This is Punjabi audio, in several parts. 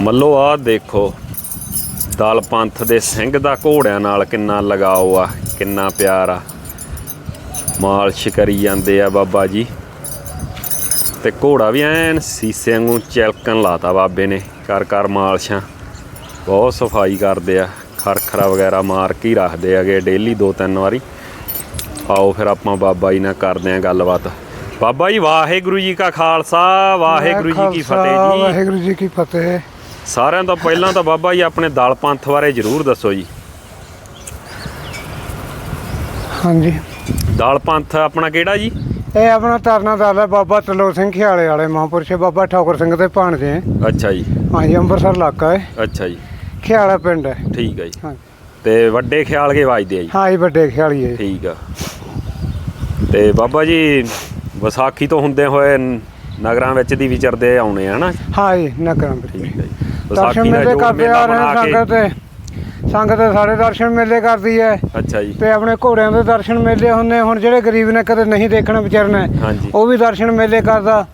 ਮੱਲੋ ਆ ਦੇਖੋ। ਦਲ ਪੰਥ ਦੇ ਸਿੰਘ ਦਾ ਘੋੜਿਆਂ ਨਾਲ ਕਿੰਨਾ ਲਗਾਓ ਆ ਕਿੰਨਾ ਪਿਆਰ ਆ। ਮਾਲਸ਼ ਕਰੀ ਜਾਂਦੇ ਆ ਬਾਬਾ ਜੀ। ਤੇ ਘੋੜਾ ਵੀ ਐਨ ਸੀਸੇ ਵਾਂਗੂ ਚਿਲਕਣ ਲਾਤਾ ਬਾਬੇ ਨੇ ਕਰ ਕਰ ਮਾਲਸ਼ਾਂ। ਬਹੁਤ ਸਫ਼ਾਈ ਕਰਦੇ ਆ ਖਰਖਰਾ ਵਗੈਰਾ ਮਾਰ ਕੇ ਰੱਖਦੇ ਆਗੇ ਡੇਲੀ ਦੋ ਤਿੰਨ ਵਾਰੀ। ਆਓ ਫਿਰ ਆਪਾਂ ਬਾਬਾ ਜੀ ਨਾਲ ਕਰਦੇ ਆ ਗੱਲਬਾਤ। ਬਾਬਾ ਜੀ ਵਾਹਿਗੁਰੂ ਜੀ ਕਾ ਖਾਲਸਾ ਵਾਹਿਗੁਰੂ ਜੀ ਕੀ ਫਤਿਹ ਜੀ। ਵਾਹਿਗੁਰੂ ਜੀ ਕੀ ਫਤਿਹ। ਸਾਰਿਆਂ ਤੋਂ ਪਹਿਲਾਂ ਤਾਂ ਬਾਬਾ ਜੀ ਆਪਣੇ ਦਲ ਪੰਥ ਬਾਰੇ ਜ਼ਰੂਰ ਦੱਸੋ ਜੀ। ਹਾਂਜੀ। ਦਲ ਪੰਥ ਆਪਣਾ ਕਿਹੜਾ ਜੀ? ਇਹ ਆਪਣਾ ਤਰਨਾ ਦਲ ਹੈ ਬਾਬਾ ਤਲੋ ਸਿੰਘ ਖਿਆਲੇ ਵਾਲੇ ਮਹਾਂਪੁਰਸ਼ ਬਾਬਾ ਠਾਕੁਰ ਸਿੰਘ ਦੇ ਭਾਣਜੇ ਹੈ। ਅੱਛਾ ਜੀ। ਹਾਂਜੀ ਅੰਮ੍ਰਿਤਸਰ ਇਲਾਕਾ ਹੈ। ਅੱਛਾ ਜੀ। ਖਿਆਲਾ ਪਿੰਡ ਹੈ। ਠੀਕ ਹੈ ਜੀ। ਹਾਂ ਤੇ ਵੱਡੇ ਖਿਆਲ ਕੇ ਵੱਜਦੇ ਆ ਜੀ। ਹਾਂ ਜੀ ਵੱਡੇ ਖਿਆਲੀ ਹੈ ਠੀਕ ਆ। ਤੇ ਬਾਬਾ ਜੀ ਵਿਸਾਖੀ ਤੋਂ ਹੁੰਦੇ ਹੋਏ ਨਗਰਾਂ ਵਿੱਚ ਦੀ ਵਿਚਰਦੇ ਆਉਣੇ ਆ ਹਨਾ? ਹਾਂ ਜੀ ਠੀਕ ਵਿੱਚ। ਹੈ ਜੀ। ਦਰਸ਼ਨ ਮੇਲੇ ਕਰਦੇ ਆ ਰਹੇ ਸੰਗਤ ਕੇ। ਤੇ। ਸੰਗਤ ਦੇ ਸਾਰੇ ਦਰਸ਼ਨ ਮੇਲੇ ਕਰਦੀ ਹੈ। ਅੱਛਾ ਜੀ। ਤੇ ਆਪਣੇ ਘੋੜਿਆਂ ਦੇ ਦਰਸ਼ਨ ਮੇਲੇ ਹੁੰਦੇ ਹੁਣ ਜਿਹੜੇ ਗਰੀਬ ਨੇ ਕਦੇ ਨਹੀਂ ਦੇਖਣਾ ਵਿਚਰਨਾ ਉਹ ਵੀ ਦਰਸ਼ਨ ਮੇਲੇ ਕਰਦਾ।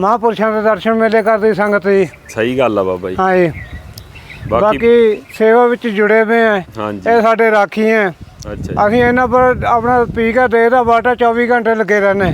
ਮਹਾਂਪੁਰਸ਼ਾਂ ਦੇ ਦਰਸ਼ਨ ਮੇਲੇ ਕਰਦੀ ਸੰਗਤ ਜੀ। ਸਹੀ ਗੱਲ ਆ ਬਾਬਾ ਜੀ। ਹਾਂ ਜੀ ਬਾਕੀ ਸੇਵਾ ਵਿੱਚ ਜੁੜੇ ਹੋਏ ਆ। ਇਹ ਸਾਡੇ ਰਾਖੀ ਹੈ ਅੱਛਾ ਅਸੀਂ ਇਹਨਾਂ ਪਰ ਆਪਣਾ ਪੀਕਾ ਦੇ ਦਾ ਬਾਟਾ 24 ਘੰਟੇ ਲੱਗੇ ਰਹਿੰਦੇ।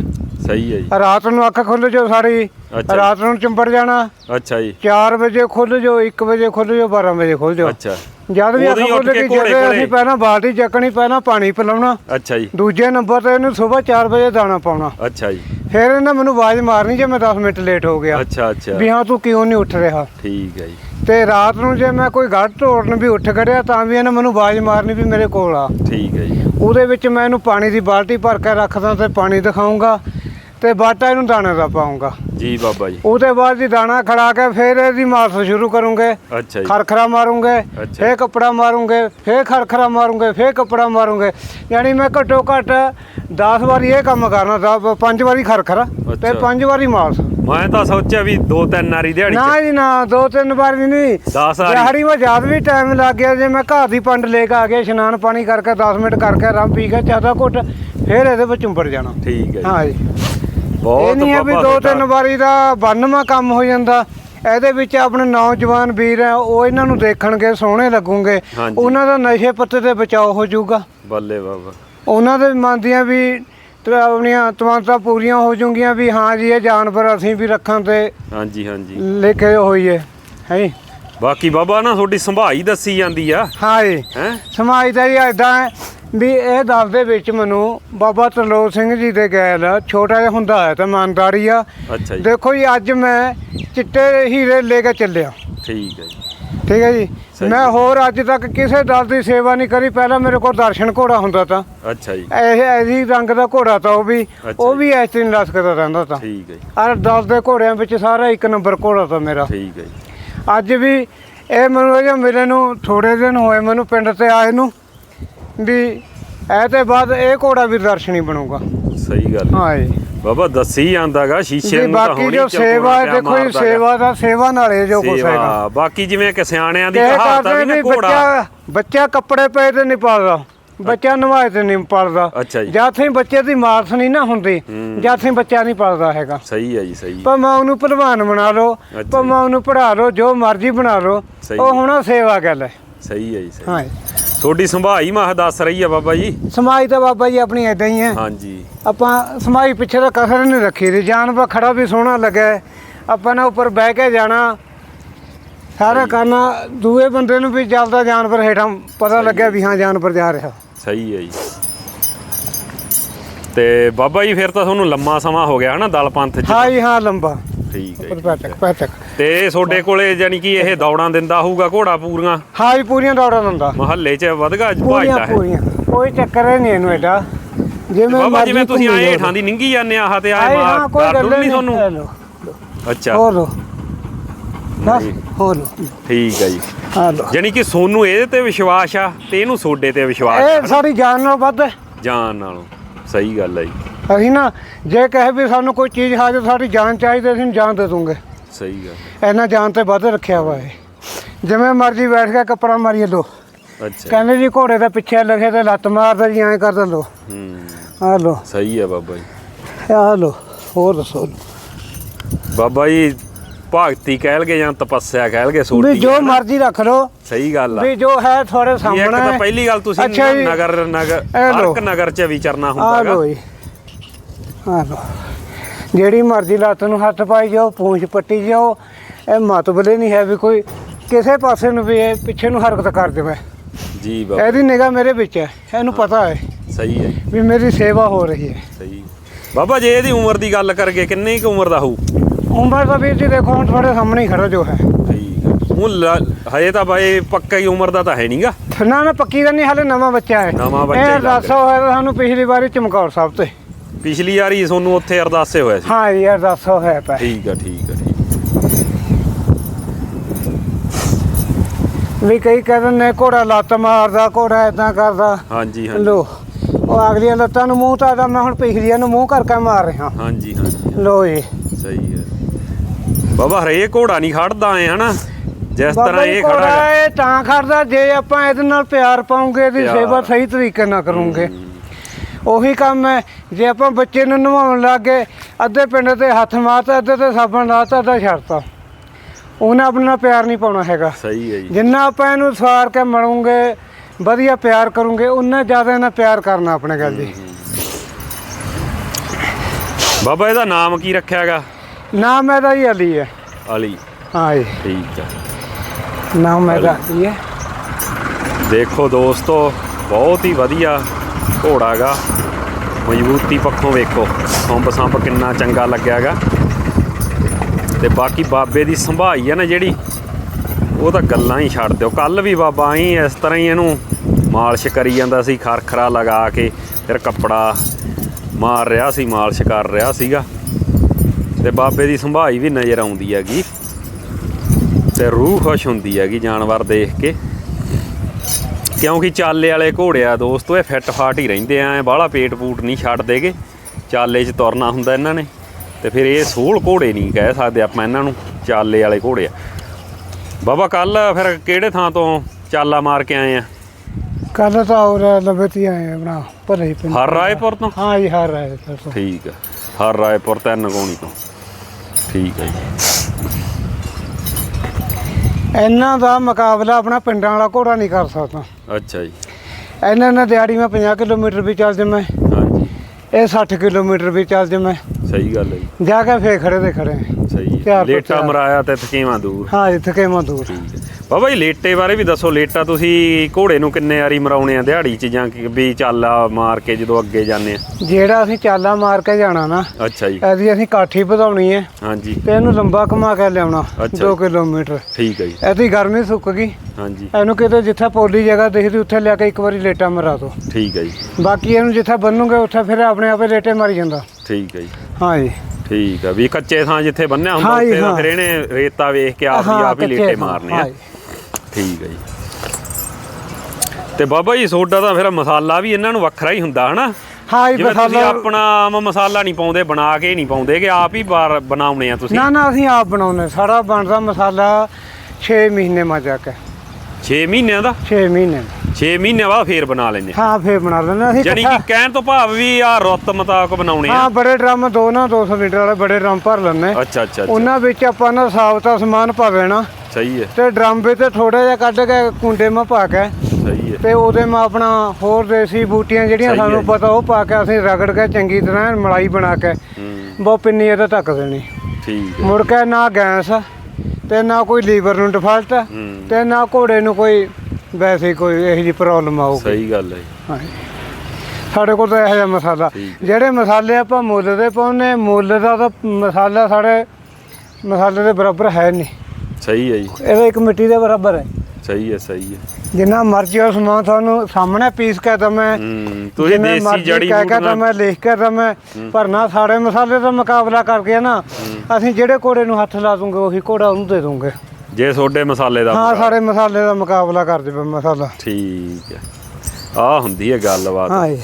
ਸਹੀ ਹੈ ਜੀ। ਰਾਤ ਨੂੰ ਅੱਖ ਖੁੱਲ ਜੋ ਸਾਰੀ ਅੱਛਾ। ਰਾਤ ਨੂੰ ਚੰਬੜ ਜਾਣਾ। ਅੱਛਾ ਜੀ। 4 ਵਜੇ ਖੁੱਲ ਜੋ 1 ਵਜੇ ਖੁੱਲ ਜੋ 12 ਵਜੇ ਖੁੱਲ ਜੋ ਅੱਛਾ। ਜਦ ਵੀ ਅੱਖ ਉਦੋਂ ਹੀ ਉੱਠ ਖੁੱਲ ਕੇ ਗਈ ਘੋੜੇ ਜਦ ਕੋਲੇ। ਅਸੀਂ ਪਹਿਲਾਂ ਬਾਲਟੀ ਚੱਕਣੀ ਪਹਿਲਾਂ ਪਾਣੀ ਪਿਲਾਉਣਾ। ਅੱਛਾ ਜੀ। ਦੂਜੇ ਨੰਬਰ ਤੇ ਇਹਨੂੰ ਸਵੇਰ 4 ਵਜੇ ਦਾਣਾ ਪਾਉਣਾ। ਅੱਛਾ ਜੀ। ਫਿਰ ਇਹਨਾਂ ਮੈਨੂੰ ਆਵਾਜ਼ ਮਾਰਨੀ ਜੇ ਮੈਂ 10 ਮਿੰਟ ਲੇਟ ਹੋ ਗਿਆ। ਅੱਛਾ ਅੱਛਾ। ਵੀ ਹਾਂ ਤੂੰ ਕਿਉਂ ਨਹੀਂ ਉੱਠ ਰਿਹਾ? ਠੀਕ ਹੈ ਜੀ। ਤੇ ਰਾਤ ਨੂੰ ਜੇ ਮੈਂ ਕੋਈ ਗੱਡ ਤੋੜਨ ਵੀ ਉੱਠ ਖੜਿਆ ਤਾਂ ਵੀ ਇਹਨਾਂ ਮੈਨੂੰ ਆਵਾਜ਼ ਮਾਰਨੀ ਵੀ ਮੇਰੇ ਕੋਲ ਆ। ਠੀਕ ਹੈ ਜੀ। ਉਹਦੇ ਵਿੱਚ ਮੈਂ ਇਹਨੂੰ ਪਾਣੀ ਦੀ ਬਾਲਟੀ ਭਰ ਕੇ ਰੱਖਦਾ ਤੇ ਪਾਣੀ ਦਿਖਾਉਂਗਾ ਤੇ ਬਾਟਾ ਇਹਨੂੰ ਦਾਣੇ ਦਾ ਪਾਉਂਗਾ। ਜੀ ਬਾਬਾ ਜੀ। ਉਹਦੇ ਬਾਅਦ ਜੀ ਦਾਣਾ ਖੜਾ ਕੇ ਫਿਰ ਇਹਦੀ ਮਾਲਸ਼ ਸ਼ੁਰੂ ਕਰੂੰਗੇ। ਅੱਛਾ ਜੀ। ਖਰਖਰਾ ਮਾਰੂੰਗੇ। ਫੇਰ ਕੱਪੜਾ ਮਾਰੂੰਗੇ ਫੇਰ ਖਰਖਰਾ ਮਾਰੂੰਗੇ ਫੇਰ ਕੱਪੜਾ ਮਾਰੂੰਗੇ। ਯਾਨੀ ਮੈਂ ਘੱਟੋ ਘੱਟ 10 ਵਾਰੀ ਇਹ ਕੰਮ ਕਰਨਾ ਦਸ ਪੰਜ ਵਾਰੀ ਖਰਖਰਾ ਤੇ। ਪੰਜ ਵਾਰੀ ਮਾਲਸ਼ ਮੈਂ ਤਾਂ ਸੋਚਿਆ ਵੀ ਦੋ ਤਿੰਨ ਨਾਰੀ ਦਿਹਾੜੀ ਨਾ ਜੀ ਨਾ ਦੋ ਤਿੰਨ ਵਾਰੀ ਨਹੀਂ। ਦਸ ਵਾਰੀ। ਦਿਹਾੜੀ ਮੈਂ ਜਦ ਵੀ ਟਾਈਮ ਲੱਗ ਗਿਆ ਜੇ ਮੈਂ ਘਰ ਦੀ ਪੰਡ ਲੈ ਕੇ ਆ ਗਿਆ ਇਸ਼ਨਾਨ ਪਾਣੀ ਕਰਕੇ 10 ਮਿੰਟ ਕਰਕੇ ਆਰਾਮ ਪੀ ਕੇ ਚਾਹਦਾ ਘੁੱਟ ਫੇਰ ਇਹਦੇ ਵਿੱਚ ਚੁੰਬੜ ਜਾਣਾ। ਠੀਕ ਹੈ ਹਾਂ ਜੀ। ਬਹੁਤ ਇਹ ਨਹੀਂ ਵੀ ਬਾਬਾ ਦੋ ਤਿੰਨ ਵਾਰੀ ਦਾ ਬੰਨਵਾ ਕੰਮ ਹੋ ਜਾਂਦਾ। ਇਹਦੇ ਵਿੱਚ ਆਪਣੇ ਨੌਜਵਾਨ ਵੀਰ ਆ ਉਹ ਇਹਨਾਂ ਨੂੰ ਦੇਖਣਗੇ ਸੋਹਣੇ ਲੱਗੂਗੇ। ਹਾਂਜੀ। ਉਹਨਾਂ ਦਾ ਨਸ਼ੇ ਪੱਤੇ ਤੇ ਬਚਾਓ ਹੋ ਜਾਊਗਾ। ਬੱਲੇ ਬਾਬਾ। ਉਹਨਾਂ ਦੇ ਮਨ ਦੀਆਂ ਵੀ ਤੇ ਆਪਣੀਆਂ ਤਮੰਤਾਂ ਪੂਰੀਆਂ ਹੋ ਜਾਣਗੀਆਂ ਵੀ ਹਾਂ ਜੀ ਇਹ ਜਾਨਵਰ ਅਸੀਂ ਵੀ ਰੱਖਾਂ ਤੇ ਹਾਂਜੀ ਹਾਂਜੀ। ਲਿਖੇ ਹੋਈਏ। ਹੈ ਜੀ। ਬਾਕੀ ਬਾਬਾ ਨਾ ਤੁਹਾਡੀ ਸੰਭਾਈ ਦੱਸੀ ਜਾਂਦੀ ਆ। ਹਾਂ ਜੀ। ਹੈ? ਸਮਾਜ ਦਾ ਜੀ ਐਦਾਂ ਹੈ ਵੀ ਇਹ ਦਲ ਦੇ ਵਿੱਚ ਮੈਨੂੰ ਬਾਬਾ ਤਰਲੋਕ ਸਿੰਘ ਜੀ ਦੇ ਗੈਲ ਛੋਟਾ ਜਿਹਾ ਹੁੰਦਾ ਹੈ ਤਾਂ ਇਮਾਨਦਾਰੀ ਆ। ਅੱਛਾ ਜੀ। ਦੇਖੋ ਜੀ ਅੱਜ ਮੈਂ ਚਿੱਟੇ ਹੀਰੇ ਲੈ ਕੇ ਚੱਲਿਆ। ਠੀਕ ਹੈ ਜੀ। ਠੀਕ ਹੈ ਜੀ? ਸਹੀ ਮੈਂ। ਹੋਰ ਅੱਜ ਤੱਕ ਕਿਸੇ ਦਲ ਦੀ ਸੇਵਾ ਨਹੀਂ ਕਰੀ। ਪਹਿਲਾਂ ਮੇਰੇ ਕੋਲ ਦਰਸ਼ਨ ਘੋੜਾ ਹੁੰਦਾ ਤਾਂ। ਅੱਛਾ ਜੀ। ਇਹ ਐਸੀ ਰੰਗ ਦਾ ਘੋੜਾ ਤਾਂ ਉਹ ਵੀ ਉਹ। ਵੀ ਐਸੀ ਨਹੀਂ ਲਸਕਦਾ ਰਹਿੰਦਾ ਤਾਂ। ਠੀਕ ਹੈ ਜੀ। ਦਲ ਦੇ ਘੋੜਿਆਂ ਵਿੱਚ ਸਾਰਾ ਇੱਕ ਨੰਬਰ ਘੋੜਾ ਤਾਂ ਮੇਰਾ। ਠੀਕ ਹੈ ਜੀ। ਅੱਜ ਵੀ ਇਹ ਮੈਨੂੰ ਇਹ ਮੇਰੇ ਨੂੰ ਥੋੜੇ ਦਿਨ ਹੋਏ ਮੈਨੂੰ ਪਿੰਡ ਤੇ ਆਏ ਨੂੰ। ਵੀ ਇਹ ਤੇ ਬਾਅਦ ਇਹ ਘੋੜਾ ਵੀ ਦਰਸ਼ਨੀ ਬਣੂਗਾ। ਸਹੀ ਗੱਲ ਹੈ। ਹਾਂ ਜੀ। ਬਾਬਾ ਦੱਸੀ ਜਾਂਦਾਗਾ ਸ਼ੀਸ਼ੇ ਜੀ ਨੂੰ ਤਾਂ ਬਾਕੀ ਹੁਣੀ ਜੋ ਸੇਵਾ ਹੈ ਦੇਖੋ ਜੀ ਸੇਵਾ ਦਾ ਸੇਵਾ ਨਾਲੇ ਜੋ ਕੁਛ ਹੈਗਾ। ਸੇਵਾ ਬਾਕੀ ਜਿਵੇਂ ਕਿ ਸਿਆਣਿਆਂ ਦੀ ਤੇ ਕਹਾਵਤ ਆ ਕਰਦੇ ਵੀ ਨਾ ਵੀ ਘੋੜਾ। ਬੱਚਾ ਬੱਚਾ ਕੱਪੜੇ ਪਏ ਤੇ ਨਹੀਂ ਪਾਲਦਾ। ਬੱਚਾ ਨਵਾਏ ਤੇ ਨਹੀਂ ਪਾਲਦਾ। ਅੱਛਾ ਜੀ। ਜਦ ਬੱਚੇ ਦੀ ਮਾਰਸ ਨਹੀਂ ਨਾ ਹੁੰਦੀ। ਜਦ ਬੱਚਾ ਨਹੀਂ ਪਾਲਦਾ ਹੈਗਾ। ਸਹੀ ਹੈ ਜੀ ਸਹੀ। ਭਾਵੇਂ ਉਹਨੂੰ ਭਲਵਾਨ ਬਣਾ ਲਓ ਅੱਛਾ ਭਾਵੇਂ ਉਹਨੂੰ ਪੜਾ ਲਓ ਜੋ ਮਰਜ਼ੀ ਬਣਾ ਲਓ ਸਹੀ ਉਹ ਹੈ। ਹੁਣ ਸੇਵਾ ਗੱਲ ਹੈ। ਸਹੀ ਹੈ ਜੀ ਸਹੀ। ਹਾਂ ਤੁਹਾਡੀ ਸੰਭਾਈ ਮਾਹ ਦੱਸ ਰਹੀ ਆ ਬਾਬਾ ਜੀ। ਸਮਾਜ ਤਾਂ ਬਾਬਾ ਜੀ ਆਪਣੀ ਐਦਾਂ ਹੀ ਹੈ। ਹਾਂਜੀ। ਆਪਾਂ ਸਮਾਜ ਪਿੱਛੇ ਤਾਂ ਕਸਰ ਨਹੀਂ ਰੱਖੀ ਦੀ ਜਾਨਵਰ ਖੜਾ ਵੀ ਸੋਹਣਾ ਲੱਗਾ ਹੈ। ਆਪਾਂ ਨੇ ਉੱਪਰ ਬਹਿ ਕੇ ਜਾਣਾ। ਸਾਰਾ ਕਰਨਾ। ਦੂਏ ਬੰਦੇ ਨੂੰ ਵੀ ਚੱਲਦਾ ਜਾਨਵਰ ਹੇਠਾਂ ਪਤਾ ਲੱਗਿਆ ਵੀ ਹਾਂ ਜਾਨਵਰ ਜਾ ਰਿਹਾ। ਸਹੀ ਹੈ ਜੀ। ਤੇ ਬਾਬਾ ਜੀ ਫਿਰ ਤਾਂ ਤੁਹਾਨੂੰ ਲੰਮਾ ਸਮਾਂ ਹੋ ਗਿਆ ਹਨਾ ਦਲ ਪੰਥ ਚ। ਹਾਂ ਜੀ ਹਾਂ ਲੰਬਾ। ਠੀਕ ਹੈ ਜੀ। ਪੈਟਕ ਪੈਟਕ ਤੇ ਤੁਹਾਡੇ ਕੋਲੇ ਜਾਨੀ ਕਿ ਇਹ ਦੌੜਾਂ ਦਿੰਦਾ ਹੋਊਗਾ ਘੋੜਾ ਪੂਰੀਆਂ? ਹਾਂ ਜੀ ਪੂਰੀਆਂ ਦੌੜਾਂ ਦਿੰਦਾ। ਮਹੱਲੇ 'ਚ ਵਧਗਾ ਪੂਰੀਆਂ ਭਾਜਦਾ ਹੈ। ਪੂਰੀਆਂ। ਕੋਈ ਚੱਕਰ ਹੀ ਨਹੀਂ ਇਹਨੂੰ ਐਡਾ ਜਿਵੇਂ ਬਾਬਾ ਮਰਜ਼ੀ ਜਿਵੇਂ ਤੁਸੀਂ ਆਏ। ਹੇਠਾਂ ਦੀ ਨਿੰਗੀ ਜਾਂਦੇ ਆਹ ਤੇ ਆਏ ਆਏ ਹਾਂ ਕੋਈ ਮਾਰ ਗੱਲ ਨਹੀਂ ਤੁਹਾਨੂੰ? ਲੈ ਅੱਛਾ। ਹੋਰ ਲਓ। ਬਸ। ਹੋਰ ਲਓ। ਠੀਕ ਹੈ ਜੀ। ਆ ਲਓ। ਜਾਨੀ ਕਿ ਸੋਨੂੰ ਇਹਦੇ ਤੇ ਵਿਸ਼ਵਾਸ ਆ ਤੇ ਇਹਨੂੰ ਸੋਡੇ ਤੇ ਵਿਸ਼ਵਾਸ ਇਹ ਆ ਸਾਡੀ ਜਾਨ ਨਾਲ ਵੱਧ ਹੈ। ਜਾਨ ਨਾਲੋਂ। ਸਹੀ ਗੱਲ ਹੈ ਜੀ। ਅਸੀਂ ਨਾ ਜੇ ਕਹੇ ਵੀ ਸਾਨੂੰ ਕੋਈ ਚੀਜ਼ ਹਾਜ਼ਰ ਸਾਡੀ ਜਾਨ ਚਾਹੀਦੀ ਅਸੀਂ ਜਾਨ ਦੇ ਦੂੰਗੇ। ਸਹੀ ਗੱਲ ਇਹਨਾਂ ਜਾਨ ਤੇ ਵੱਧ ਰੱਖਿਆ ਵਾ ਹੈ ਜਿਵੇਂ ਮਰਜ਼ੀ ਬੈਠ ਕੇ ਕੱਪੜਾ ਮਾਰੀਏ ਲੋ ਅੱਛਾ। ਕਹਿੰਦੇ ਜੀ ਘੋੜੇ ਦੇ ਪਿੱਛੇ ਲਿਖੇ ਤੇ ਲੱਤ ਮਾਰਦਾ ਜੀ ਐਂ ਕਰਦਾ ਲੋ ਹੂੰ। ਆ ਲੋ ਸਹੀ ਹੈ ਬਾਬਾ ਜੀ। ਆ ਲੋ ਹੋਰ ਦੱਸੋ। ਬਾਬਾ ਜੀ ਭਗਤੀ ਕਹਿ ਲਗੇ ਜਾਂ ਤਪੱਸਿਆ ਕਹਿ ਲਗੇ ਵੀ ਸੋਟੀ ਜੋ ਮਰਜ਼ੀ ਰੱਖ ਲਓ। ਸਹੀ ਗੱਲ ਆ। ਵੀ ਜੋ ਹੈ ਤੁਹਾਡੇ ਇੱਕ ਸਾਹਮਣੇ। ਤਾਂ। ਪਹਿਲੀ ਗੱਲ ਤੁਸੀਂ ਅੱਛਾ ਜੀ। ਨਗਰ ਨਗਰ ਇਹ ਲਓ। ਨਗਰ ਚ ਵਿਚਰਨਾ ਆ ਲੋ ਜੀ। ਆ ਲੋ ਜਿਹੜੀ ਮਰਜ਼ੀ ਲੱਤ ਨੂੰ ਹੱਥ ਪਾਈ ਜਾਓ ਪੂੰਛ ਪੱਟੀ ਜਾਓ ਇਹ ਮਤਬਲੇ ਨਹੀਂ ਹੈ ਵੀ ਕੋਈ ਕਿਸੇ ਪਾਸੇ ਨੂੰ ਵੀ ਇਹ ਪਿੱਛੇ ਨੂੰ ਹਰਕਤ ਕਰ ਦੇਵੇ। ਜੀ ਬਾਬਾ। ਇਹਦੀ ਨਿਗਾਹ ਮੇਰੇ ਵਿੱਚ ਹੈ ਇਹਨੂੰ ਪਤਾ ਹੈ ਸਹੀ ਹੈ। ਵੀ ਮੇਰੀ ਸੇਵਾ ਹੋ ਰਹੀ ਹੈ। ਸਹੀ। ਬਾਬਾ ਜੇ ਇਹਦੀ ਉਮਰ ਦੀ ਗੱਲ ਕਰਗੇ ਕਿੰਨੀ ਕੁ ਉਮਰ ਦਾ ਹੋਊ? ਉਮਰ ਤਾਂ ਵੀਰ ਜੀ ਦੇਖੋ ਹੁਣ ਤੁਹਾਡੇ ਸਾਹਮਣੇ ਹੀ ਖੜਾ ਜੋ ਹੈ। ਉਹ ਹਜੇ ਤਾਂ ਬਾਈ ਪੱਕਾ ਹੀ ਉਮਰ ਦਾ ਤਾਂ ਹੈ ਨਹੀਂਗਾ। ਨਾ ਨਾ ਪੱਕੀ ਦਾ ਨਹੀਂ ਹਾਲੇ ਨਵਾਂ ਬੱਚਾ ਹੈ। ਨਵਾਂ ਬੱਚਾ ਇਹ। ਅਰਦਾਸਾ ਹੋਇਆ ਸਾਨੂੰ ਪਿਛਲੀ ਵਾਰੀ ਚਮਕੌਰ ਸਾਹਿਬ ਤੇ। ਪਿਛਲੀ ਵਾਰੀ ਤੁਹਾਨੂੰ ਉੱਥੇ ਅਰਦਾਸੇ ਹੋਇਆ ਸੀ? ਹਾਂ ਜੀ ਅਰਦਾਸਾ ਹੋਇਆ ਪਿਆ। ਠੀਕ ਆ ਠੀਕ ਆ ਠੀਕ ਵੀ ਕਈ ਕਹਿੰਦੇ ਨੇ ਘੋੜਾ ਲੱਤ ਮਾਰਦਾ ਘੋੜਾ ਇਦਾਂ ਕਰਦਾ। ਹਾਂਜੀ ਹਾਂਜੀ। ਲੋ ਉਹ ਅਗਲੀਆਂ ਲੱਤਾਂ ਨੂੰ ਮੂੰਹ ਤਾਂ ਮੈਂ ਹੁਣ ਪਿਛਲੀਆਂ ਨੂੰ ਮੂੰਹ ਕਰਕੇ ਮਾਰ ਰਿਹਾ। ਹਾਂਜੀ ਹਾਂਜੀ। ਲੋ ਜੀ। ਸਹੀ ਹੈ ਬਾਬਾ ਹਰੇਕ ਘੋੜਾ ਨਹੀਂ ਖੜਦਾ ਐ ਹਨਾ? ਜਿਸ ਤਰ੍ਹਾਂ ਇਹ ਖੜਾ ਇਹ ਤਾਂ ਖੜਦਾ ਜੇ ਆਪਾਂ ਇਹਦੇ ਨਾਲ ਪਿਆਰ ਪਾਉਂਗੇ ਇਹਦੀ। ਸੇਵਾ ਸਹੀ ਤਰੀਕੇ ਨਾਲ ਕਰੂੰਗੇ। ਉਹੀ ਕੰਮ ਹੈ। ਜੇ ਆਪਾਂ ਬੱਚੇ ਨੂੰ ਨਵਾਉਣ ਲੱਗੇ ਅੱਧੇ ਪਿੰਡ ਤੇ ਹੱਥ ਮਾਰਤਾ ਅੱਧੇ ਤੇ ਸਾਬਣ ਲਾਤਾ ਅੱਧਾ ਛੱਡਤਾ। ਉਹਨੇ ਆਪਣੇ ਪਿਆਰ ਨਹੀਂ ਪਾਉਣਾ ਹੈਗਾ। ਸਹੀ ਹੈ ਜੀ। ਜਿੰਨਾ ਆਪਾਂ ਇਹਨੂੰ ਸਵਾਰ ਕੇ ਮੜੂੰਗੇ ਵਧੀਆ ਪਿਆਰ ਕਰੂੰਗੇ ਉਨਾ ਜ਼ਿਆਦਾ ਇਹਨਾਂ ਪਿਆਰ ਕਰਨਾ ਆਪਣੇ ਗੱਲ ਜੀ ਬਾਬਾ ਇਹਦਾ ਨਾਮ ਕੀ ਰੱਖਿਆਗਾ ਨਾਮ ਇਹਦਾ ਹੀ ਅਲੀ ਹੈ। ਅਲੀ। ਹਾਂ ਜੀ। ਠੀਕ ਆ ਨਾਮ ਇਹਦਾ ਅਲੀ ਹੈ। ਦੇਖੋ ਦੋਸਤੋ ਬਹੁਤ ਹੀ ਵਧੀਆ ਘੋੜਾਗਾ। ਮਜ਼ਬੂਤੀ ਪੱਖੋਂ ਵੇਖੋ। ਸੰਭ ਸੰਭ ਕਿੰਨਾ ਚੰਗਾ ਲੱਗਿਆਗਾ। ਤੇ ਬਾਕੀ ਬਾਬੇ ਦੀ ਸੰਭਾਈ ਹੈ ਨਾ ਜਿਹੜੀ, ਉਹ ਤਾਂ ਗੱਲਾਂ ਹੀ ਛੱਡ ਦਿਓ। ਕੱਲ ਵੀ ਬਾਬਾ ਹੀ ਇਸ ਤਰ੍ਹਾਂ ਹੀ ਇਹਨੂੰ ਮਾਲਿਸ਼ ਕਰੀ ਜਾਂਦਾ ਸੀ, ਖਰਖਰਾ ਲਗਾ ਕੇ, ਫਿਰ ਕੱਪੜਾ ਮਾਰ ਰਿਹਾ ਸੀ, ਮਾਲਿਸ਼ ਕਰ ਰਿਹਾ ਸੀਗਾ। ਤੇ ਬਾਬੇ ਦੀ ਸੰਭਾਈ ਵੀ ਨਜ਼ਰ ਆਉਂਦੀ ਹੈਗੀ। ਤੇ ਰੂਹ ਖੁਸ਼ ਹੁੰਦੀ ਹੈਗੀ ਜਾਨਵਰ ਦੇਖ ਕੇ। ਕਿਉਂਕਿ ਚਾਲੇ ਵਾਲੇ ਘੋੜੇ ਆ ਦੋਸਤੋ ਇਹ ਫਿੱਟ ਫਾਟ ਹੀ ਰਹਿੰਦੇ ਆ ਬਾਹਲਾ ਪੇਟ ਪੂਟ ਨਹੀਂ ਛੱਡ ਦੇਗੇ। ਚਾਲੇ 'ਚ ਤੁਰਨਾ ਹੁੰਦਾ ਇਹਨਾਂ ਨੇ ਤੇ ਫਿਰ ਇਹ ਸੋਲ ਘੋੜੇ ਨਹੀਂ ਕਹਿ ਸਕਦੇ ਆਪਾਂ ਇਹਨਾਂ ਨੂੰ ਚਾਲੇ ਵਾਲੇ ਘੋੜੇ ਆ ਬਾਬਾ ਕੱਲ ਫਿਰ ਕਿਹੜੇ ਥਾਂ ਤੋਂ ਚਾਲਾ ਮਾਰ ਕੇ ਆਏ ਆ? ਕੱਲ ਤਾਂ ਹੋਰ ਲਬਤੀ ਆਏ ਆਪਣਾ ਹੀ ਪਿੰਡ। ਹਰ ਰਾਏਪੁਰ ਤੋਂ? ਹਾਂ ਜੀ ਹਰ ਰਾਏ ਤੋਂ। ਠੀਕ ਆ ਹਰ ਰਾਏਪੁਰ ਤਿੰਨ ਗੋਣੀ ਤੋਂ। ਠੀਕ ਹੈ ਜੀ। ਇਹਨਾਂ ਦਾ ਮੁਕਾਬਲਾ ਆਪਣਾ ਪਿੰਡਾਂ ਵਾਲਾ ਘੋੜਾ ਨਹੀਂ ਕਰ ਸਕਦਾ। ਅੱਛਾ ਜੀ। ਇਹਨਾਂ ਨਾਲ ਦਿਹਾੜੀ ਮੈਂ 50 ਕਿਲੋਮੀਟਰ ਵੀ ਚੱਲ ਜਾਵਾਂ ਹਾਂਜੀ। ਇਹ 60 ਕਿਲੋਮੀਟਰ ਵੀ ਚੱਲ ਜਾਵਾਂ ਸਹੀ ਗੱਲ ਹੈ ਜੀ। ਜਾ ਕੇ ਫੇਰ ਖੜੇ ਦੇ ਖੜੇ। ਸਹੀ ਹੈ। ਤੋਂ ਲੇਟਾ। ਮਰਾਇਆ ਤੇ ਥਕੇਵਾਂ ਦੂਰ। ਹਾਂ ਜੀ ਥਕੇਵਾਂ ਦੂਰ। ਠੀਕ ਹੈ। ਬਾਬਾ ਜੀ ਲੇਟੇ ਬਾਰੇ ਵੀ ਦੱਸੋ ਲੇਟਾ ਤੁਸੀਂ ਘੋੜੇ ਨੂੰ ਕਿੰਨੇ ਵਾਰੀ ਮਰਾਉਣੇ ਆ ਦਿਹਾੜੀ 'ਚ ਜਾਂ ਕਿ ਵੀ ਚਾਲਾ ਮਾਰ ਕੇ ਜਦੋਂ ਅੱਗੇ ਜਾਂਦੇ ਆ? ਜਿਹੜਾ ਅਸੀਂ ਚਾਲਾ ਮਾਰ ਕੇ ਜਾਣਾ ਨਾ ਅੱਛਾ ਜੀ। ਇਹਦੀ ਅਸੀਂ ਕਾਠੀ ਵਧਾਉਣੀ ਹੈ ਹਾਂਜੀ। ਤੇ ਇਹਨੂੰ ਲੰਬਾ ਘੁਮਾ ਕੇ ਲਿਆਉਣਾ ਅੱਛਾ 2 ਕਿਲੋਮੀਟਰ। ਠੀਕ ਹੈ ਜੀ। ਇਹਦੀ ਗਰਮੀ ਸੁੱਕ ਗਈ। ਹਾਂਜੀ। ਇਹਨੂੰ ਕਿਤੇ ਜਿੱਥੇ ਪੋਲੀ ਜਗ੍ਹਾ ਦਿਖਦੀ ਉੱਥੇ ਲਿਆ ਕੇ ਇੱਕ ਵਾਰੀ ਲੇਟਾ ਮਰਾ ਦੋ। ਠੀਕ ਹੈ ਜੀ। ਬਾਕੀ ਇਹਨੂੰ ਜਿੱਥੇ ਬੰਨੂਗੇ ਉੱਥੇ ਫਿਰ ਆਪਣੇ ਆਪੇ ਲੇਟੇ ਮਾਰੀ ਜਾਂਦਾ। ਠੀਕ ਹੈ ਜੀ। ਹਾਂ ਜੀ। ਠੀਕ ਹੈ ਵੀ ਕੱਚੇ ਥਾਂ ਜਿੱਥੇ ਬੰਨਿਆ ਹੁੰਦਾ ਉੱਥੇ। ਫਿਰ ਇਹਨੇ ਰੇਤਾ ਵੇਖ ਕੇ ਆਪ ਹੀ ਆਪ ਹੀ ਲੇਟੇ ਮਾਰਨੇ ਆ। ਠੀਕ ਹੈ ਜੀ। ਤੇ ਬਾਬਾ ਜੀ ਸੋਡਾ ਦਾ ਫਿਰ ਮਸਾਲਾ ਵੀ ਇਹਨਾਂ ਨੂੰ ਵੱਖਰਾ ਹੀ ਹੁੰਦਾ ਹਨਾ? ਹਾਂ ਜਿਵੇਂ ਤੁਸੀਂ ਮਸਾਲਾ ਆਪਣਾ ਆਮ ਮਸਾਲਾ ਨਹੀਂ ਪਾਉਂਦੇ ਬਣਾ ਕੇ ਨਹੀਂ ਪਾਉਂਦੇ ਕਿ ਆਪ ਹੀ ਬਾਰ ਬਣਾਉਣੇ ਆ ਤੁਸੀਂ? ਨਾ ਨਾ ਅਸੀਂ ਆਪ ਬਣਾਉਨੇ ਸਾਰਾ ਬਣਦਾ ਮਸਾਲਾ 6 ਮਹੀਨੇ ਮਾ ਜਾ ਕੇ। 6 ਮਹੀਨਿਆਂ ਦਾ? 6 ਮਹੀਨੇ 6 ਮਹੀਨਿਆਂ ਬਾਅਦ ਫੇਰ ਬਣਾ ਲੈਂਦੇ। ਹਾਂ ਫੇਰ ਬਣਾ ਲੈਂਦੇ ਅਸੀਂ ਜਾਨੀ ਕਿ ਕਹਿਣ ਤੋਂ ਭਾਵ ਵੀ ਆ ਰੁੱਤ ਮੁਤਾਬਕ ਬਣਾਉਣੇ ਆ। ਹਾਂ ਬੜੇ ਡਰਮ ਦੋ ਨਾ 200 ਲੀਟਰ ਵਾਲੇ ਬੜੇ ਡਰਮ ਭਰ ਲੈਂਦੇ ਅੱਛਾ ਅੱਛਾ ਉਹਨਾਂ ਵਿੱਚ ਆਪਾਂ ਨਾ ਸਾਬਤਾ ਸਮਾਨ ਪਾ ਦੇਣਾ ਸਹੀ ਹੈ। ਤੇ ਡਰਮ ਵਿੱਚ ਤੇ ਥੋੜਾ ਜਿਹਾ ਕੱਢ ਕੇ ਕੁੰਡੇ ਮਾ ਪਾ ਕੇ। ਸਹੀ ਹੈ। ਤੇ ਉਹਦੇ ਮਾ ਆਪਣਾ ਹੋਰ ਦੇਸੀ ਬੂਟੀਆਂ ਜਿਹੜੀਆਂ ਸਾਨੂੰ। ਪਤਾ ਉਹ ਪਾ ਕੇ ਅਸੀਂ ਰਗੜ ਕੇ ਚੰਗੀ ਤਰ੍ਹਾਂ ਮਲਾਈ ਬਣਾ ਕੇ ਬਹੁਤ ਪਿੰਨੀ ਇਹਦਾ ਢੱਕ ਦੇਣੀ। ਠੀਕ ਹੈ। ਮੁੜ ਕੇ ਨਾ ਗੈਸ ਤੇ ਨਾ ਕੋਈ ਲੀਵਰ ਨੂੰ ਡਿਫਾਲਟ ਤੇ ਨਾ ਘੋੜੇ ਨੂੰ ਕੋਈ ਵੈਸੇ ਕੋਈ ਇਹੋ ਜਿਹੀ ਪ੍ਰੋਬਲਮ ਆਊਗੀ। ਸਹੀ ਗੱਲ ਹੈ ਜੀ। ਹਾਂਜੀ। ਸਾਡੇ ਕੋਲ ਤਾਂ ਇਹੋ ਜਿਹਾ ਮਸਾਲਾ। ਠੀਕ ਜਿਹੜੇ ਮਸਾਲੇ ਆਪਾਂ ਮੁੱਲ ਦੇ ਪਾਉਂਦੇ ਮੁੱਲ ਦਾ ਤਾਂ ਮਸਾਲਾ ਸਾਡੇ ਮਸਾਲੇ ਦੇ ਬਰਾਬਰ ਹੈ ਨਹੀਂ। ਸਹੀ ਹੈ ਜੀ। ਇਹਦਾ ਇੱਕ ਮਿੱਟੀ ਦੇ ਬਰਾਬਰ ਹੈ। ਸਹੀ ਹੈ ਸਹੀ ਹੈ। ਜਿੰਨਾ ਮਰਜ਼ੀ ਉਹ ਸਮਾਨ ਤੁਹਾਨੂੰ ਸਾਹਮਣੇ ਪੀਸ ਕੇ ਤਾਂ ਮੈਂ ਹੂੰ ਤੁਸੀਂ ਜਿਵੇਂ ਦੇਸੀ ਮਰਜ਼ੀ ਜੜੀ ਕਹਿ ਕੇ ਤਾਂ ਬੂਟੀਆਂ ਮੈਂ ਲਿਖ ਕੇ ਤਾਂ ਮੈਂ ਪਰ ਨਾ ਸਾਰੇ ਮਸਾਲੇ ਦਾ ਮੁਕਾਬਲਾ ਕਰਕੇ ਨਾ ਅਸੀਂ ਜਿਹੜੇ ਘੋੜੇ ਨੂੰ ਹੱਥ ਲਾ ਦੂੰਗੇ ਉਹੀ ਘੋੜਾ ਉਹਨੂੰ ਦੇ ਦੂੰਗੇ। ਜੇ ਤੁਹਾਡੇ ਮਸਾਲੇ ਦਾ ਹਾਂ ਮੁਕਾਬਲਾ। ਸਾਰੇ ਮਸਾਲੇ ਦਾ ਮੁਕਾਬਲਾ ਕਰ ਦੇਵੇ ਮਸਾਲਾ। ਠੀਕ ਹੈ। ਆ ਹੁੰਦੀ ਹੈ ਗੱਲਬਾਤ। ਹਾਂ ਜੀ।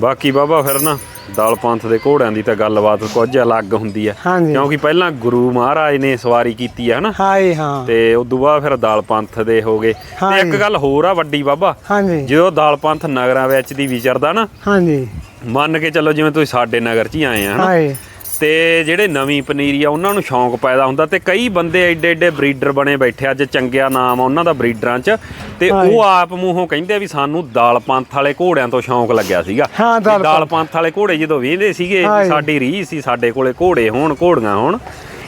ਬਾਕੀ ਬਾਬਾ ਫਿਰ ਨਾ ਦਲ ਪੰਥ ਦੇ ਘੋੜਿਆਂ ਦੀ ਤਾਂ ਗੱਲਬਾਤ ਕੁਝ ਅਲੱਗ ਹੁੰਦੀ ਹੈ। ਹਾਂਜੀ ਕਿਉਂਕਿ ਪਹਿਲਾਂ ਗੁਰੂ ਮਹਾਰਾਜ ਨੇ ਸਵਾਰੀ ਕੀਤੀ ਹੈ ਹਨਾ? ਹਾਂ ਜੀ ਹਾਂ। ਤੇ ਉਦੋਂ ਬਾਅਦ ਫਿਰ ਦਲ ਪੰਥ ਦੇ ਹੋ ਗਏ। ਤੇ ਇੱਕ ਹਾਂਜੀ। ਗੱਲ ਹੋਰ ਆ ਵੱਡੀ ਬਾਬਾ। ਹਾਂਜੀ ਜਦੋਂ ਦਲ ਪੰਥ ਨਗਰਾਂ ਵਿੱਚ ਦੀ ਵਿਚਰਦਾ ਨਾ ਹਾਂਜੀ ਮੰਨ ਕੇ ਚੱਲੋ ਜਿਵੇਂ ਤੁਸੀਂ ਸਾਡੇ ਨਗਰ 'ਚ ਹੀ ਆਏ ਆ ਹਨਾ? ਹਾਂ ਜੀ। ਤੇ ਜਿਹੜੇ ਨਵੀਂ ਪਨੀਰੀ ਆ ਉਹਨਾਂ ਨੂੰ ਸ਼ੌਂਕ ਪੈਦਾ ਹੁੰਦਾ ਤੇ ਕਈ ਬੰਦੇ ਐਡੇ ਐਡੇ ਬਰੀਡਰ ਬਣੇ ਬੈਠੇ ਅੱਜ ਚੰਗਿਆ ਨਾਮ ਆ ਉਹਨਾਂ ਦਾ ਬਰੀਡਰਾਂ 'ਚ ਤੇ। ਉਹ ਆਪ ਮੂੰਹੋਂ ਕਹਿੰਦੇ ਆ ਵੀ ਸਾਨੂੰ ਦਾਲ ਪੰਥ ਵਾਲੇ ਘੋੜਿਆਂ ਤੋਂ ਸ਼ੌਂਕ ਲੱਗਿਆ ਸੀਗਾ। ਦਾਲ ਪੰਥ। ਵਾਲੇ ਘੋੜੇ ਜਦੋਂ ਵੇਂਦੇ ਸੀਗੇ। ਸਾਡੀ ਰੀਝ ਸੀ ਸਾਡੇ ਕੋਲੇ ਘੋੜੇ ਹੋਣ ਘੋੜੀਆਂ ਹੋਣ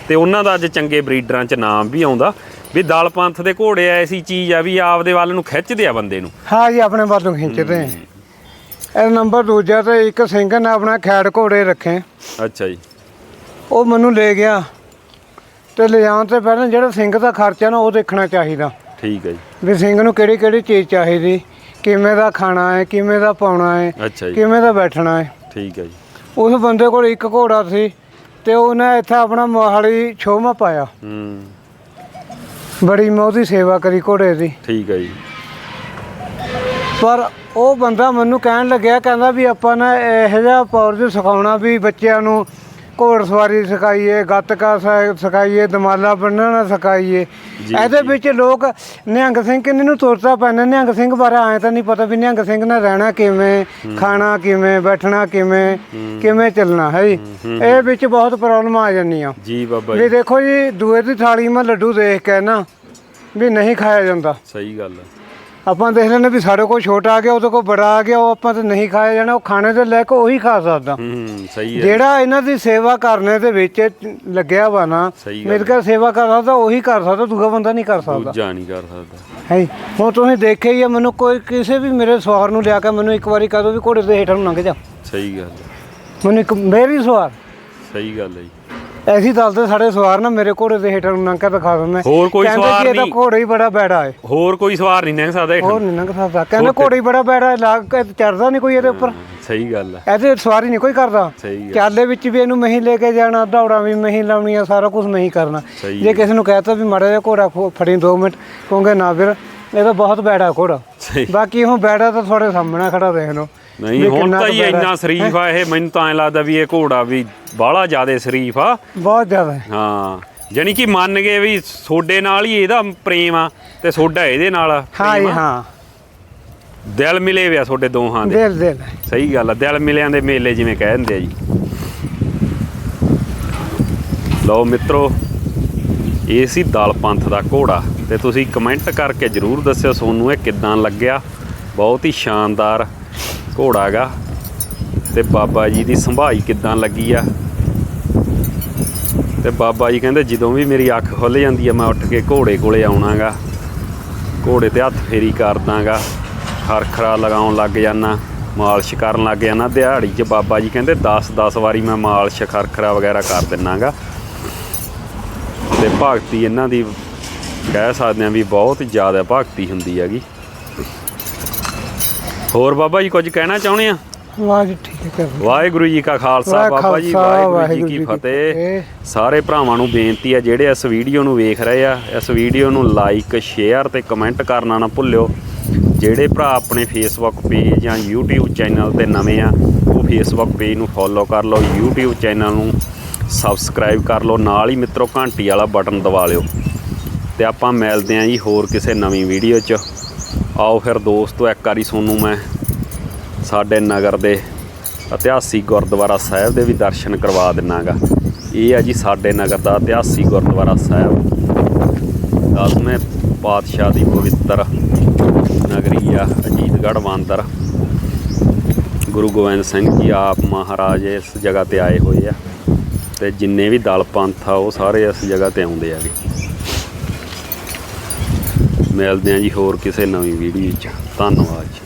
ਤੇ ਉਹਨਾਂ ਦਾ ਅੱਜ ਚੰਗੇ ਬਰੀਡਰਾਂ 'ਚ ਨਾਮ ਵੀ ਆਉਂਦਾ। ਵੀ ਦਾਲ ਪੰਥ ਦੇ ਘੋੜੇ ਐਸੀ ਚੀਜ਼ ਆ ਵੀ ਆਪਦੇ ਵੱਲ ਨੂੰ ਖਿੱਚਦੇ ਆ ਬੰਦੇ ਨੂੰ। ਹਾਂ ਜੀ ਆਪਣੇ ਵੱਲੋਂ ਖਿੱਚਦੇ ਆ। ਇਹ ਨੰਬਰ ਦੂਜਾ ਤੇ ਇੱਕ ਸਿੰਘ ਨੇ ਆਪਣਾ ਖੈੜ ਘੋੜੇ ਰੱਖੇ। ਅੱਛਾ ਜੀ। ਉਹ ਮੈਨੂੰ ਲੈ ਗਿਆ ਤੇ ਲਿਜਾਣ ਤੋਂ ਪਹਿਲਾਂ ਜਿਹੜਾ ਸਿੰਘ ਦਾ ਖਰਚਾ ਨਾ ਉਹ ਦੇਖਣਾ ਚਾਹੀਦਾ। ਠੀਕ ਹੈ ਜੀ। ਵੀ ਸਿੰਘ ਨੂੰ ਕਿਹੜੀ ਕਿਹੜੀ ਚੀਜ਼ ਚਾਹੀਦੀ ਕਿਵੇਂ ਦਾ ਖਾਣਾ ਹੈ ਕਿਵੇਂ ਦਾ ਪਾਉਣਾ ਹੈ ਅੱਛਾ ਜੀ। ਕਿਵੇਂ ਦਾ ਬੈਠਣਾ ਹੈ। ਠੀਕ ਹੈ ਜੀ। ਉਸ ਬੰਦੇ ਕੋਲ ਇੱਕ ਘੋੜਾ ਸੀ ਤੇ ਉਹਨੇ ਇੱਥੇ ਆਪਣਾ ਮੋਹਾਲੀ ਛੋਮਾ ਪਾਇਆ। ਹੂੰ। ਬੜੀ ਮੈਂ ਉਹਦੀ ਸੇਵਾ ਕਰੀ ਘੋੜੇ ਦੀ। ਠੀਕ ਹੈ ਜੀ। ਪਰ ਉਹ ਬੰਦਾ ਮੈਨੂੰ ਕਹਿਣ ਲੱਗਿਆ ਕਹਿੰਦਾ ਵੀ ਆਪਾਂ ਨੇ ਇਹੋ ਜਿਹਾ ਪੌਰਜ ਸਿਖਾਉਣਾ ਵੀ ਬੱਚਿਆਂ ਨੂੰ ਘੋੜ ਸਵਾਰੀ ਸਿਖਾਈਏ ਗੱਤਕਾ ਸ- ਸਿਖਾਈਏ ਦਮਾਲਾ ਬੰਨਣਾ ਸਿਖਾਈਏ। ਇਹਦੇ ਵਿੱਚ ਲੋਕ ਨਿਹੰਗ ਸਿੰਘ ਕਿੰਨੇ ਨੂੰ ਤੁਰਤਾ ਪੈਂਦੇ? ਨਿਹੰਗ ਸਿੰਘ ਬਾਰੇ ਐਂ ਤਾਂ ਨਹੀਂ ਪਤਾ ਵੀ ਨਿਹੰਗ ਸਿੰਘ ਨੇ ਰਹਿਣਾ ਕਿਵੇਂ ਖਾਣਾ ਕਿਵੇਂ ਬੈਠਣਾ ਕਿਵੇਂ ਕਿਵੇਂ ਚੱਲਣਾ ਹੈ ਜੀ? ਇਹ ਵਿੱਚ ਬਹੁਤ ਪ੍ਰੋਬਲਮ ਆ ਜਾਂਦੀਆਂ। ਜੀ ਬਾਬਾ ਵੀ ਜੀ। ਦੇਖੋ ਜੀ ਦੂਏ ਦੀ ਥਾਲੀ ਮੈਂ ਲੱਡੂ ਦੇਖ ਕੇ ਨਾ ਵੀ ਨਹੀਂ ਖਾਇਆ ਜਾਂਦਾ। ਸਹੀ ਗੱਲ ਹੈ। ਆਪਾਂ ਦੇਖ ਲੈਂਦੇ ਵੀ ਸਾਡੇ ਕੋਲ ਛੋਟਾ ਆ ਗਿਆ ਉਹਦੇ ਕੋਲ ਬੜਾ ਆ ਗਿਆ ਉਹ ਆਪਾਂ ਤੇ ਨਹੀਂ ਖਾਇਆ ਜਾਣਾ ਉਹ ਖਾਣੇ ਦੇ ਲੈ ਕੇ ਉਹੀ ਖਾ ਸਕਦਾ। ਹੂੰ ਸਹੀ ਹੈ। ਜਿਹੜਾ ਇਹਨਾਂ ਦੀ ਸੇਵਾ ਕਰਨੇ ਦੇ ਵਿੱਚ ਲੱਗਿਆ ਵਾ ਨਾ ਮੇਰੇ ਕੋਲ ਸੇਵਾ ਕਰ ਸਕਦਾ ਉਹੀ ਕਰ ਸਕਦਾ ਦੂਜਾ ਬੰਦਾ ਨਹੀਂ ਕਰ ਸਕਦਾ। ਦੂਜਾ ਨਹੀਂ ਕਰ ਸਕਦਾ। ਹੈ ਹੁਣ ਤੁਸੀਂ ਦੇਖਿਆ ਹੀ ਆ ਮੈਨੂੰ ਕੋਈ ਕਿਸੇ ਵੀ ਮੇਰੇ ਸਵਾਰ ਨੂੰ ਲਿਆ ਕੇ ਮੈਨੂੰ ਇੱਕ ਵਾਰੀ ਕਹਦੋ ਵੀ ਘੋੜੇ ਦੇ ਹੇਠਾਂ ਨੂੰ ਲੰਘ ਜਾ। ਸਹੀ ਗੱਲ ਮੈਨੂੰ ਇੱਕ ਮੇਰੀ ਸਵਾਰ। ਸਹੀ ਗੱਲ ਹੈ ਜੀ। ਐਸੀ ਦਲ ਦੇ ਸਾਡੇ ਸਵਾਰ ਨਾ ਮੇਰੇ ਘੋੜੇ ਦੇ ਹੇਠਾਂ ਨੂੰ ਕੇ ਦਿਖਾ ਦਿੰਦੇ। ਹੋਰ ਕੋਈ ਕਹਿੰਦੇ ਸਵਾਰ ਇਹਦਾ ਨਹੀਂ। ਘੋੜਾ ਹੀ ਬੜਾ ਬੈੜਾ ਹੈ ਹੋਰ ਕੋਈ ਸਵਾਰ ਨਹੀਂ ਲੰਘ ਸਕਦਾ ਹੋਰ ਨਹੀਂ ਲੰਘ ਸਕਦਾ। ਕਹਿੰਦੇ ਘੋੜਾ ਹੀ ਬੜਾ ਬੈੜਾ ਹੈ ਲਾਗ ਕੇ ਚੜਦਾ ਨਹੀਂ ਕੋਈ ਇਹਦੇ ਉੱਪਰ। ਸਹੀ ਗੱਲ ਹੈ ਇਹਦੇ ਸਵਾਰੀ ਨਹੀਂ ਕੋਈ ਕਰਦਾ। ਚਾਲੇ ਵਿੱਚ ਵੀ ਇਹਨੂੰ ਮਹੀਂ ਲੈ ਕੇ ਜਾਣਾ ਦੌੜਾਂ ਵੀ ਮਹੀਂ ਲਾਉਣੀਆਂ ਸਾਰਾ ਕੁਝ ਮਹੀਂ ਕਰਨਾ। ਜੇ ਕਿਸੇ ਨੂੰ ਕਹਤਾ ਵੀ ਮਾੜਾ ਜਿਹਾ ਘੋੜਾ ਫੜੀ 2 ਮਿੰਟ ਕਹੋਗੇ ਨਾ ਵੀਰ ਇਹ ਤਾਂ ਬਹੁਤ ਬੈੜਾ ਘੋੜਾ। ਬਾਕੀ ਹੁਣ ਬੈੜਾ ਤਾਂ ਤੁਹਾਡੇ ਸਾਹਮਣੇ ਖੜਾ ਦੇਖ ਲਓ। ਨਹੀਂ ਹੁਣ ਤਾਂ ਹੀ ਇੰਨਾ ਸ਼ਰੀਫ ਆ ਇਹ ਮੈਨੂੰ ਤਾਂ ਐ ਲੱਗਦਾ ਵੀ ਇਹ ਘੋੜਾ ਵੀ ਬਾਹਲਾ ਜ਼ਿਆਦਾ ਸ਼ਰੀਫ ਆ। ਬਹੁਤ ਜ਼ਿਆਦਾ। ਹੈ। ਹਾਂ ਜਾਣੀ ਕਿ ਮੰਨ ਗਏ ਵੀ ਸੋਡੇ ਨਾਲ ਹੀ ਇਹਦਾ ਪ੍ਰੇਮ ਆ ਤੇ ਸੋਡਾ ਇਹਦੇ ਨਾਲ ਹਾਂ ਆ। ਹਾਂ। ਦਿਲ ਮਿਲੇ ਵਿਆ ਤੁਹਾਡੇ ਦੋਹਾਂ ਦੇ। ਦਿਲ ਦਿਲ। ਸਹੀ ਗੱਲ ਆ ਦਿਲ ਮਿਲਿਆਂ ਦੇ ਮੇਲੇ ਜਿਵੇਂ ਕਹਿ ਦਿੰਦੇ ਆ ਜੀ। ਲਓ ਮਿੱਤਰੋ ਇਹ ਸੀ ਦਲ ਪੰਥ ਦਾ ਘੋੜਾ ਤੇ ਤੁਸੀਂ ਕਮੈਂਟ ਕਰਕੇ ਜਰੂਰ ਦੱਸਿਓ ਤੁਹਾਨੂੰ ਇਹ ਕਿੱਦਾਂ ਲੱਗਿਆ। ਬਹੁਤ ਹੀ ਸ਼ਾਨਦਾਰ। ਘੋੜਾ ਗਾ। ਤੇ ਬਾਬਾ ਜੀ ਦੀ ਸੰਭਾਈ ਕਿੱਦਾਂ ਲੱਗੀ ਆ? ਤੇ ਬਾਬਾ ਜੀ ਕਹਿੰਦੇ, ਜਦੋਂ ਵੀ ਮੇਰੀ ਅੱਖ ਖੁੱਲ ਜਾਂਦੀ ਆ, ਮੈਂ ਉੱਠ ਕੇ ਘੋੜੇ ਕੋਲੇ ਆਉਣਾਗਾ ਘੋੜੇ ਤੇ ਹੱਥ ਫੇਰੀ ਕਰਦਾਗਾ ਖਰਖਰਾ ਲਗਾਉਣ ਲੱਗ ਜਾਣਾ ਮਾਲਿਸ਼ ਕਰਨ ਲੱਗ ਜਾਣਾ ਦਿਹਾੜੀ 'ਚ ਬਾਬਾ ਜੀ ਕਹਿੰਦੇ 10-10 ਵਾਰੀ ਮੈਂ ਮਾਲਿਸ਼, ਖਰਖਰਾ ਵਗੈਰਾ ਕਰ ਦਿੰਨਾਗਾ ਤੇ ਭਗਤੀ ਇਹਨਾਂ ਦੀ ਕਹਿ ਸਕਦੇ ਆ ਵੀ ਬਹੁਤ ਜ਼ਿਆਦਾ ਭਗਤੀ ਹੁੰਦੀ ਹੈਗੀ। ਹੋਰ ਬਾਬਾ ਜੀ ਕੁਝ ਕਹਿਣਾ ਚਾਹੁੰਦੇ ਆ? ਵਾਹ ਜੀ ਠੀਕ ਹੈ ਵਾਹਿਗੁਰੂ ਜੀ ਕਾ ਖਾਲਸਾ ਬਾਬਾ ਜੀ ਵਾਹਿਗੁਰੂ ਜੀ ਵਾਹਿਗੁਰੂ ਕੀ ਫਤਿਹ। ਫਤਿਹ। ਸਾਰੇ ਭਰਾਵਾਂ ਨੂੰ ਬੇਨਤੀ ਹੈ ਜਿਹੜੇ ਇਸ ਵੀਡੀਓ ਨੂੰ ਵੇਖ ਰਹੇ ਆ ਇਸ ਵੀਡੀਓ ਨੂੰ ਲਾਈਕ ਸ਼ੇਅਰ ਤੇ ਕਮੈਂਟ ਕਰਨਾ ਨਾ ਭੁੱਲਿਓ। ਜਿਹੜੇ ਭਰਾ ਆਪਣੇ ਫੇਸਬੁੱਕ ਪੇਜ ਜਾਂ YouTube ਚੈਨਲ ਤੇ ਨਵੇਂ ਆ ਉਹ ਫੇਸਬੁੱਕ ਪੇਜ ਨੂੰ ਫੋਲੋ ਕਰ ਲਓ YouTube ਚੈਨਲ ਨੂੰ ਸਬਸਕ੍ਰਾਈਬ ਕਰ ਲਓ ਨਾਲ ਹੀ ਮਿੱਤਰੋ ਘੰਟੀ ਵਾਲਾ ਬਟਨ ਦਬਾ ਲਿਓ। ਤੇ ਆਪਾਂ ਮਿਲਦੇ ਆਂ ਜੀ ਹੋਰ ਕਿਸੇ ਨਵੀਂ ਵੀਡੀਓ 'ਚ। ਆਓ ਫਿਰ ਦੋਸਤੋ, ਇੱਕ ਵਾਰੀ ਤੁਹਾਨੂੰ ਮੈਂ ਸਾਡੇ ਨਗਰ ਦੇ ਇਤਿਹਾਸਿਕ ਗੁਰਦੁਆਰਾ ਸਾਹਿਬ ਦੇ ਵੀ ਦਰਸ਼ਨ ਕਰਵਾ ਦਿੰਨਾਗਾ। ਇਹ ਆ ਜੀ ਸਾਡੇ ਨਗਰ ਦਾ ਇਤਿਹਾਸਿਕ ਗੁਰਦੁਆਰਾ ਸਾਹਿਬ। ਦਸਵੇਂ ਪਾਤਸ਼ਾਹ ਦੀ ਪਵਿੱਤਰ ਨਗਰੀ ਆ, ਅਜੀਤਗੜ੍ਹ ਬਾਂਦਰ। ਗੁਰੂ ਗੋਬਿੰਦ ਸਿੰਘ ਜੀ ਆਪ ਮਹਾਰਾਜ ਇਸ ਜਗ੍ਹਾ ਤੇ ਆਏ ਹੋਏ ਆ। ਤੇ ਜਿੰਨੇ ਵੀ ਦਲ ਪੰਥ ਆ, ਉਹ ਸਾਰੇ ਇਸ ਜਗ੍ਹਾ ਤੇ ਆਉਂਦੇ ਆਗੇ ਮਿਲਦੇ ਆ ਜੀ ਹੋਰ ਕਿਸੇ ਨਵੀਂ ਵੀਡੀਓ 'ਚ। ਧੰਨਵਾਦ ਜੀ।